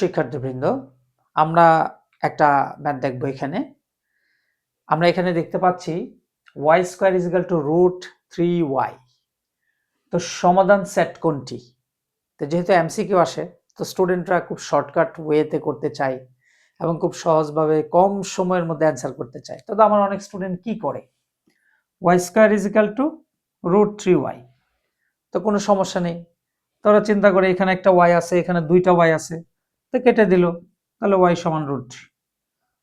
শিক্ষার্থীবৃন্দ, আমরা একটা ম্যাথ দেখব এখানে। আমরা এখানে দেখতে পাচ্ছি Y square is equal to root three Y তো সমাধান সেট কোনটি? তো যেহেতু এমসিকিউ আসে, তো স্টুডেন্টরা খুব শর্টকাট ওয়েতে করতে চায় এবং খুব সহজভাবে কম সময়ের মধ্যে অ্যান্সার করতে চায়। তো আমার অনেক স্টুডেন্ট কি করে? Y square is equal to root three Y তো কোনো সমস্যা নেই। তোরা চিন্তা করে এখানে একটা ওয়াই আছে, এখানে দুইটা ওয়াই আছে। তো কেটে দিল। তাহলে ওয়াই সমান রুট থ্রি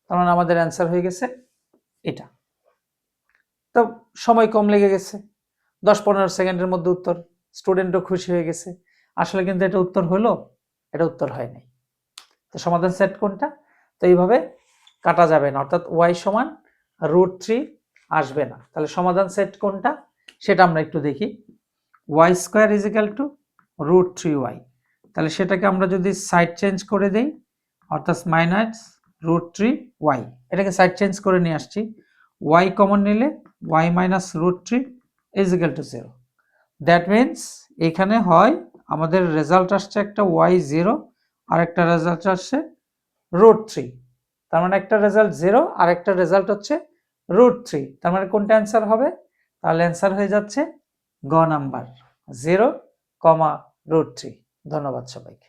তার মানে আমাদের অ্যান্সার হয়ে গেছে এটা। তো সময় কম লেগে গেছে। দশ পনেরো সেকেন্ডের মধ্যে উত্তর। স্টুডেন্টও খুশি হয়ে গেছে। আসলে কিন্তু এটা উত্তর হলো, এটা উত্তর হয় নাই। তো সমাধান সেট কোনটা? তো এইভাবে কাটা যাবে না। অর্থাৎ ওয়াই সমান রুট থ্রি আসবে না। তাহলে সমাধান সেট কোনটা? সেটা আমরা একটু দেখি। Y square is equal to root three Y তাহলে সেটাকে আমরা যদি সাইড চেঞ্জ করে দেই, অর্থাৎ মাইনাস রুট থ্রি ওয়াই এটাকে সাইড চেঞ্জ করে নিয়ে আসছি ওয়াই কমন নিলে Y minus root three is equal to zero that means এখানে হয়, আমাদের রেজাল্ট আসছে একটা ওয়াই জিরো আর একটা রেজাল্ট আসছে রুট থ্রি তার মানে একটা রেজাল্ট জিরো আর একটা রেজাল্ট হচ্ছে রুট থ্রি তার মানে কোনটা অ্যান্সার হবে? তাহলে অ্যান্সার হয়ে যাচ্ছে গ number zero comma root three ধন্যবাদ সবাইকে।